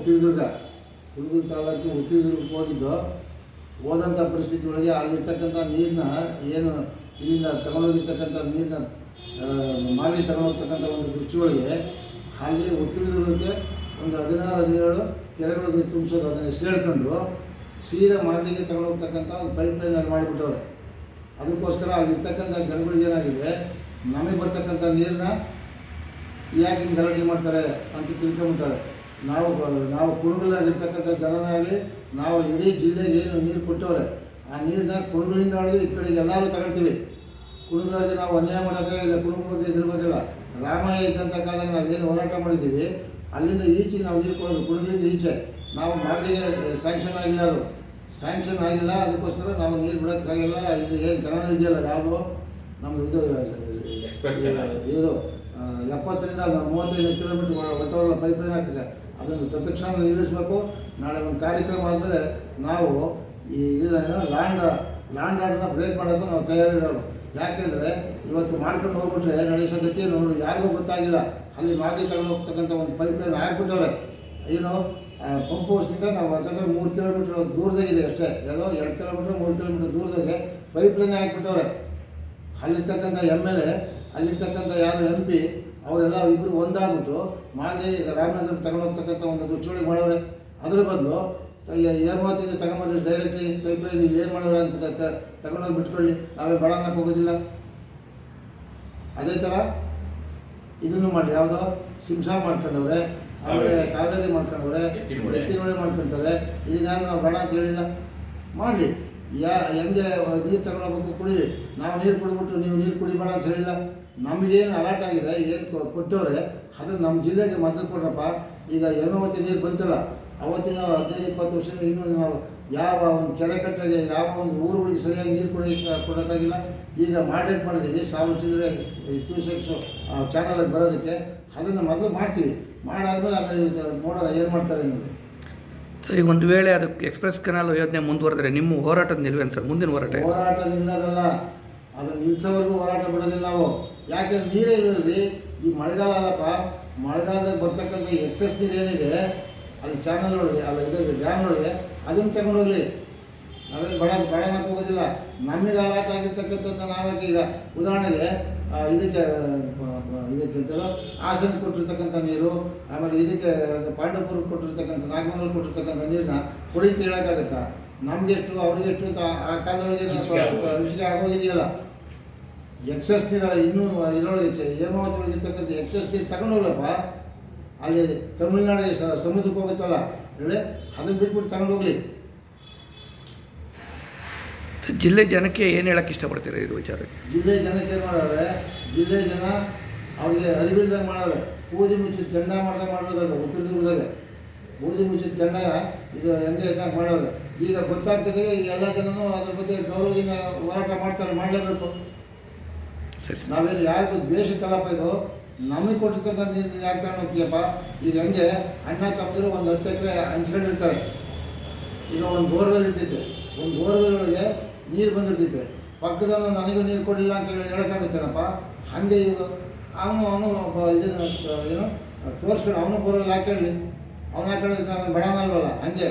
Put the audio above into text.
ಉತ್ತಿರದುರ್ಗ ಹುಡುಗನ ತಾಲೂಕು ಉತ್ತಿರದುರ್ಗಕ್ಕೆ ಹೋಗಿದ್ದು ಹೋದಂಥ ಪರಿಸ್ಥಿತಿ ಒಳಗೆ ಅಲ್ಲಿರ್ತಕ್ಕಂಥ ನೀರನ್ನ ಏನು ಇಲ್ಲಿಂದ ತಗೊಂಡೋಗಿರ್ತಕ್ಕಂಥ ನೀರನ್ನ ಮಾಡಿ ತಗೊಂಡೋಗ್ತಕ್ಕಂಥ ಒಂದು ದೃಷ್ಟಿಯೊಳಗೆ ಅಲ್ಲಿ ಉತ್ತಿರದುರ್ಗಕ್ಕೆ ಒಂದು ಹದಿನಾರು, ಹದಿನೇಳು ಕೆರೆಗಳಿಗೆ ತುಂಬಿಸೋದು, ಅದನ್ನು ಹೆಸರು ಹೇಳ್ಕೊಂಡು ಸೀದಾ ಮಾರ್ನಿಗೆ ತಗೊಂಡೋಗ್ತಕ್ಕಂಥ ಒಂದು ಪೈಪ್ ಲೈನಲ್ಲಿ ಮಾಡಿಬಿಟ್ಟವ್ರೆ. ಅದಕ್ಕೋಸ್ಕರ ಅಲ್ಲಿರ್ತಕ್ಕಂಥ ಜನಗಳಿಗೆ ಏನಾಗಿದೆ, ನಮಗೆ ಬರ್ತಕ್ಕಂಥ ನೀರನ್ನ ಯಾಕೆ ಹಿಂಗೆ ಗಲಾಟೆ ಮಾಡ್ತಾರೆ ಅಂತ ತಿಳ್ಕೊಂಬಿಟ್ಟಾರೆ ನಾವು ನಾವು ಕುಣಗಲಾಗಿರ್ತಕ್ಕಂಥ ಜನನಾಗಲಿ ನಾವು ಇಡೀ ಜಿಲ್ಲೆಗೆ ಏನು ನೀರು ಕೊಟ್ಟವ್ರೆ ಆ ನೀರನ್ನ ಕುಣಗಳಿಂದ ಆಡಿದ್ರೆ ಈ ಕಡೆಗೆ ಎಲ್ಲರೂ ತಗೊಳ್ತೀವಿ. ಕುಣಗಲಾಗಿ ನಾವು ಅನ್ಯಾಯ ಇಲ್ಲ ಕುಣಗ ಬಗ್ಗೆ ಇದ್ರ ಬಗ್ಗೆ ಇಲ್ಲ ರಾಮಯ್ಯ ಇದ್ದಂಥ ಕಾಲದಾಗ ಏನು ಹೋರಾಟ ಮಾಡಿದ್ದೀವಿ ಅಲ್ಲಿಂದ ಈಚೆ ನಾವು ನೀರು ಕೊಡೋದು ಕುಣಗಳಿಂದ ಈಚೆ. ನಾವು ಮಾಡಿ ಸ್ಯಾಂಕ್ಷನ್ ಆಗಿಲ್ಲ ಅದು. ಸ್ಯಾಂಕ್ಷನ್ ಆಗಿಲ್ಲ ಅದಕ್ಕೋಸ್ಕರ ನಾವು ನೀರು ಬಿಡೋಕ್ಕೆ ಸಾಗಿಲ್ಲ ಇದು ಏನು ಕನ್ನಡ ಇದೆಯಲ್ಲ ಯಾವುದು? ನಮ್ಮದು ಇದು. ಇದು ಎಪ್ಪತ್ತರಿಂದ ಮೂವತ್ತೈದು ಕಿಲೋಮೀಟ್ರ್ ಒಟ್ಟವಲ್ಲ ಪೈಪ್ ಲೈನ್ ಹಾಕಿದೆ ಅದನ್ನು ತತ್ಕ್ಷಣ ನಿಲ್ಲಿಸಬೇಕು. ನಾಳೆ ಒಂದು ಕಾರ್ಯಕ್ರಮ ಆದಮೇಲೆ ನಾವು ಈ ಇದನ್ನು ಲ್ಯಾಂಡ್ ಲ್ಯಾಂಡ್ ಆರ್ಡರ್ನ ಬ್ರೇಕ್ ಮಾಡೋದು ನಾವು ತಯಾರಿರೋರು ಯಾಕೆಂದರೆ ಇವತ್ತು ಮಾಡ್ಕೊಂಡು ಹೋಗ್ಬಿಟ್ರೆ ನಡೆಸೋ ಸಂಗತಿ ನೋಡಿ ಯಾರಿಗೂ ಗೊತ್ತಾಗಿಲ್ಲ. ಅಲ್ಲಿ ಮಾಡಿ ತಗೊಂಡು ಹೋಗ್ತಕ್ಕಂಥ ಒಂದು ಪೈಪ್ಲೈನ್ ಹಾಕ್ಬಿಟ್ಟವ್ರೆ. ಏನು ಪಂಪ್ ಹೌಸಿಂದ ನಾವು ಅಂತಂದರೆ ಮೂರು ಕಿಲೋಮೀಟ್ರ್ ದೂರದಾಗಿದೆ ಅಷ್ಟೇ. ಯಾವುದೋ ಎರಡು ಕಿಲೋಮೀಟ್ರ್ ಮೂರು ಕಿಲೋಮೀಟ್ರ್ ದೂರದಾಗೆ ಪೈಪ್ ಲೈನ್ ಹಾಕ್ಬಿಟ್ಟವ್ರೆ. ಅಲ್ಲಿರ್ತಕ್ಕಂಥ ಎಂ ಎಲ್ ಎ ಅಲ್ಲಿರ್ತಕ್ಕಂಥ ಯಾರು ಎಂ ಪಿ ಅವರೆಲ್ಲ ಇಬ್ಬರು ಒಂದಾಗ್ಬಿಟ್ಟು ಮಾಡಿ ರಾಮನಗರ ತಗೊಂಡೋಗ್ತಕ್ಕಂಥ ಒಂದು ದುಚ್ಚೋಳಿ ಮಾಡೋರೆ. ಅದ್ರ ಬದಲು ಏರ್ಮಾತಿಂದ ತಗೊಂಬಂದ್ರೆ ಡೈರೆಕ್ಟ್ಲಿ ಪೈಪ್ ಲೈನ್ ಇಲ್ಲಿ ಏನು ಮಾಡೋರು ಅಂತ ತಗೊಂಡೋಗಿ ಬಿಟ್ಕೊಳ್ಳಿ. ನಾವೇ ಬಡ ಅನ್ನಕ್ಕೆ ಹೋಗೋದಿಲ್ಲ ಅದೇ ಥರ ಇದನ್ನು ಮಾಡಿ ಯಾವುದೋ ಸಿಂಸಾ ಮಾಡ್ಕೊಂಡವ್ರೆ ಆಮೇಲೆ ಕಾವೇರಿ ಮಾಡ್ಕೊಂಡವ್ರೆ. ಎತ್ತಿನೊಳೆ. ಮಾಡ್ಕೊಂತಾರೆ. ಇದನ್ನ ನಾವು ಬೇಡ ಅಂತ ಹೇಳಿಲ್ಲ. ಮಾಡಲಿ ಯಾ ಹೆಂಗೆ ನೀರು ತಗೊಳ್ಬೇಕು ಕುಡೀರಿ. ನಾವು ನೀರು ಕುಡಿದ್ಬಿಟ್ಟು ನೀವು ನೀರು ಕುಡಿಬೇಡ ಅಂತ ಹೇಳಿಲ್ಲ. ನಮಗೇನು ಅಲರ್ಟ್ ಆಗಿದೆ ಏನು ಕೊಟ್ಟವ್ರೆ ಅದು ನಮ್ಮ ಜಿಲ್ಲೆಗೆ ಮದ್ದು ಕೊಡ್ರಪ್ಪ. ಈಗ ಹೇಮಾವತಿ ನೀರು ಬಂತಲ್ಲ ಅವತ್ತಿನ ಹದಿನೈದು ಇಪ್ಪತ್ತು ವರ್ಷದಿಂದ ಇನ್ನೂ ನಾವು ಯಾವ ಒಂದು ಕೆರೆ ಕಟ್ಟೆಗೆ ಯಾವ ಒಂದು ಊರುಗಳಿಗೆ ಸರಿಯಾಗಿ ನೀರು ಕೊಡೋಕ್ಕೆ ಕೊಡೋಕ್ಕಾಗಿಲ್ಲ. ಈಗ ಮಾಡೇಟ್ ಮಾಡಿದ್ದೀವಿ ಸಾವಿರ ಚಿಲ್ಲರೆ ಕ್ಯೂಸೆಕ್ಸು ಚಾನಲಿಗೆ ಬರೋದಕ್ಕೆ. ಅದನ್ನು ಮೊದಲು ಮಾಡ್ತೀವಿ. ಮಾಡಾದ್ಮೇಲೆ ಆಮೇಲೆ ನೋಡೋಣ ಏನು ಮಾಡ್ತಾರೆ ಅನ್ನೋದು. ಸರ್ ಈಗ ಒಂದು ವೇಳೆ ಅದಕ್ಕೆ ಎಕ್ಸ್ಪ್ರೆಸ್ ಕೆನಾಲ್ ಯೋಜನೆ ಮುಂದುವರೆದ್ರೆ ನಿಮ್ಮ ಹೋರಾಟದ ನಿಲ್ವೇನು ಸರ್? ಮುಂದಿನ ಹೋರಾಟ? ಹೋರಾಟ ನಿಲ್ಲೋದಲ್ಲ. ಅದನ್ನು ನಿಲ್ಸೋವರೆಗೂ ಹೋರಾಟ ಬಿಡೋದಿಲ್ಲ ನಾವು. ಯಾಕೆಂದ್ರೆ ನೀರೇ ಇರಲಿ ಈ ಮಳೆಗಾಲ ಅಲ್ಲಪ್ಪ ಮಳೆಗಾಲದಾಗ ಬರ್ತಕ್ಕಂಥ ಎಕ್ಸಸ್ ನೀರು ಏನಿದೆ, ಅಲ್ಲಿ ಚಾನಲ್ ಒಳಗೆ, ಅಲ್ಲ ಇದು ಡ್ಯಾಮ್ ಒಳಗೆ, ಅದನ್ನು ತಗೊಂಡೋಗ್ಲಿ ನಾವೇನು ಬಡ ಬಡ ಅನ್ನಕ್ಕೆ ಹೋಗೋದಿಲ್ಲ. ನಮಗೆ ಹಾಲಾಟ ಆಗಿರ್ತಕ್ಕಂಥದ್ದು ನಾವಾಗಿ ಈಗ ಉದಾಹರಣೆಗೆ ಇದಕ್ಕೆ ಇದಕ್ಕೆ ಎಂತದು ಹಾಸನ ಕೊಟ್ಟಿರ್ತಕ್ಕಂಥ ನೀರು, ಆಮೇಲೆ ಇದಕ್ಕೆ ಪಾಂಡವಪುರಕ್ಕೆ ಕೊಟ್ಟಿರ್ತಕ್ಕಂಥ ನಾಗಮಂಗಲ ಕೊಟ್ಟಿರ್ತಕ್ಕಂಥ ನೀರನ್ನ ಕುಡಿ ಅಂತ ಹೇಳೋಕ್ಕಾಗತ್ತಾ? ನಮ್ಗೆ ಎಷ್ಟು ಅವ್ರಿಗೆ ಎಷ್ಟು ಅಂತ ಆ- ಕಾಲದೊಳಗೆ ರುಚಿಗೆ ಆಗೋಗಿದೆಯಲ್ಲ ಎಕ್ಸಸ್ ನೀರು ಇನ್ನೂ ಇದರೊಳಗೆ ಹೇಮಾವತಿ ಒಳಗೆ ಇರ್ತಕ್ಕಂಥ ಎಕ್ಸಸ್ ತಗೊಂಡು ತಗೊಂಡೋಗ್ಲಪ್ಪ ಅಲ್ಲಿ ತಮಿಳ್ನಾಡಿಗೆ ಸ- ಸಮುದ್ರಕ್ಕೆ ಹೋಗುತ್ತಲ್ಲ ಹೇಳಿ ಅದನ್ನು ಬಿಟ್ಬಿಟ್ಟು ತಗೊಂಡೋಗ್ಲಿ ಜಿಲ್ಲೆ ಜನಕ್ಕೆ ಏನು ಹೇಳಕ್ಕೆ ಇಷ್ಟಪಡ್ತೀರಾ ಇದು ವಿಚಾರ ಜಿಲ್ಲೆ ಜನಕ್ಕೆ ಏನು ಮಾಡೋರೆ ಜಿಲ್ಲೆ ಜನ ಅವ್ರಿಗೆ ಅರಿವಿಲ್ದಂಗೆ ಮಾಡೋರೆ ಬೂದಿ ಮುಚ್ಚಿದ ಗಂಡ ಮಾಡ್ದಂಗೆ ಮಾಡೋದು ಉತ್ತರ ದುರ್ಗದಾಗ. ಬೂದಿ ಮುಚ್ಚಿದ ಗಂಡ ಇದು ಹೆಂಗೆ ಇದ್ದಂಗೆ ಮಾಡವ್ರೆ. ಈಗ ಗೊತ್ತಾಗ್ತದೆ ಎಲ್ಲ ಜನನೂ ಅದ್ರ ಬಗ್ಗೆ ಗೌರವದಿಂದ ಹೋರಾಟ ಮಾಡ್ತಾರೆ ಮಾಡಲೇಬೇಕು. ನಾವೇನು ಯಾರಿಗೂ ದ್ವೇಷಕ್ಕಲ್ಲಪ್ಪ ಇದು. ನಮಗೆ ಕೊಟ್ಟಿರ್ತಕ್ಕಂಥ ನೀರು ಯಾಕೆ ತಗೊಂಡು ಹೋಗ್ತೀಯಪ್ಪ ಈಗ ಹಂಗೆ ಅಣ್ಣ ತಮ್ಮದಿರು ಒಂದು ಹತ್ತು ಎಕರೆ ಹಂಚ್ಕೊಂಡಿರ್ತಾರೆ. ಈಗ ಒಂದು ಬೋರ್ವೆಲ್ ಇರ್ತೈತೆ ಒಂದು ಬೋರ್ವೆಲ್ ಒಳಗೆ ನೀರು ಬಂದಿರ್ತೈತೆ ಪಕ್ಕದಲ್ಲೂ ನನಗೂ ನೀರು ಕೊಡಲಿಲ್ಲ ಅಂತ ಹೇಳಿ ಹೇಳೋಕ್ಕಾಗುತ್ತೇನಪ್ಪ? ಹಾಗೆ ಇದು ಅವನು ಅವನು ಒಬ್ಬ ಇದನ್ನು ಏನು ತೋರಿಸ್ಕೊಂಡು ಅವನು ಬೋರ್ವೆಲ್ ಹಾಕೊಳ್ಳಿ ಅವನು ಹಾಕೊಳ್ಳೋದಕ್ಕೆ ಅವನು ಬಡನಲ್ವಲ್ಲ ಹಂಗೆ.